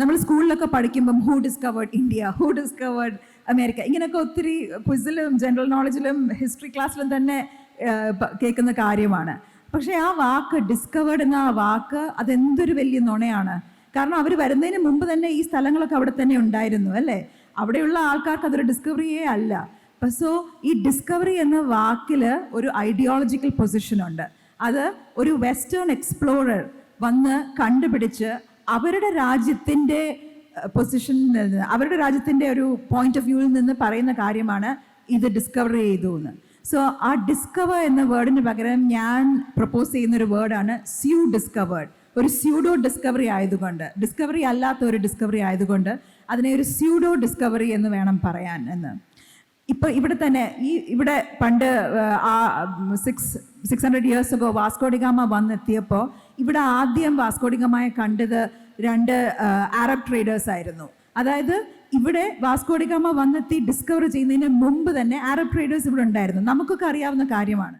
നമ്മൾ സ്കൂളിലൊക്കെ പഠിക്കുമ്പം who discovered India who discovered America ഇങ്ങനെയൊക്കെ ഒത്തിരി ക്വിസിലും ജനറൽ നോളജിലും ഹിസ്റ്ററി ക്ലാസ്സിലും തന്നെ കേൾക്കുന്ന കാര്യമാണ്. പക്ഷേ ആ വാക്ക് ഡിസ്കവേർഡ് എന്ന ആ വാക്ക് അതെന്തൊരു വലിയ നുണയാണ്. കാരണം അവർ വരുന്നതിന് മുമ്പ് തന്നെ ഈ സ്ഥലങ്ങളൊക്കെ അവിടെ തന്നെ ഉണ്ടായിരുന്നു അല്ലേ? അവിടെയുള്ള ആൾക്കാർക്ക് അതൊരു ഡിസ്കവറിയേ അല്ല. അപ്പം സോ ഈ ഡിസ്കവറി എന്ന വാക്കിൽ ഒരു ഐഡിയോളജിക്കൽ പൊസിഷൻ ഉണ്ട്. അത് ഒരു വെസ്റ്റേൺ എക്സ്പ്ലോറർ വന്ന് കണ്ടുപിടിച്ച് അവരുടെ രാജ്യത്തിന്റെ പൊസിഷനിൽ നിന്ന് അവരുടെ രാജ്യത്തിന്റെ ഒരു പോയിന്റ് ഓഫ് വ്യൂവിൽ നിന്ന് പറയുന്ന കാര്യമാണ് ഇത് ഡിസ്കവർ ചെയ്തു എന്ന് സോ ആ ഡിസ്കവർ എന്ന വേർഡിന് പകരം ഞാൻ പ്രപ്പോസ് ചെയ്യുന്ന ഒരു വേർഡാണ് സ്യൂ ഡിസ്കവേർഡ് ഒരു സ്യൂഡോ ഡിസ്കവറി ആയതുകൊണ്ട് ഡിസ്കവറി അല്ലാത്ത ഒരു ഡിസ്കവറി ആയതുകൊണ്ട് അതിനെ ഒരു സ്യൂഡോ ഡിസ്കവറി എന്ന് വേണം പറയാൻ എന്ന്. ഇപ്പോൾ ഇവിടെ തന്നെ ഈ ഇവിടെ പണ്ട് ആ, six six hundred years ago Vasco da Gama വന്നെത്തിയപ്പോൾ ഇവിടെ ആദ്യം വാസ്കോഡിഗാമയെ കണ്ടത് രണ്ട് അറബ് ട്രേഡേഴ്സ് ആയിരുന്നു. അതായത് ഇവിടെ വാസ്കോഡിഗാമ വന്നെത്തി ഡിസ്കവർ ചെയ്യുന്നതിന് മുമ്പ് തന്നെ അറബ് ട്രേഡേഴ്സ് ഇവിടെ ഉണ്ടായിരുന്നു. നമുക്കൊക്കെ അറിയാവുന്ന കാര്യമാണ്.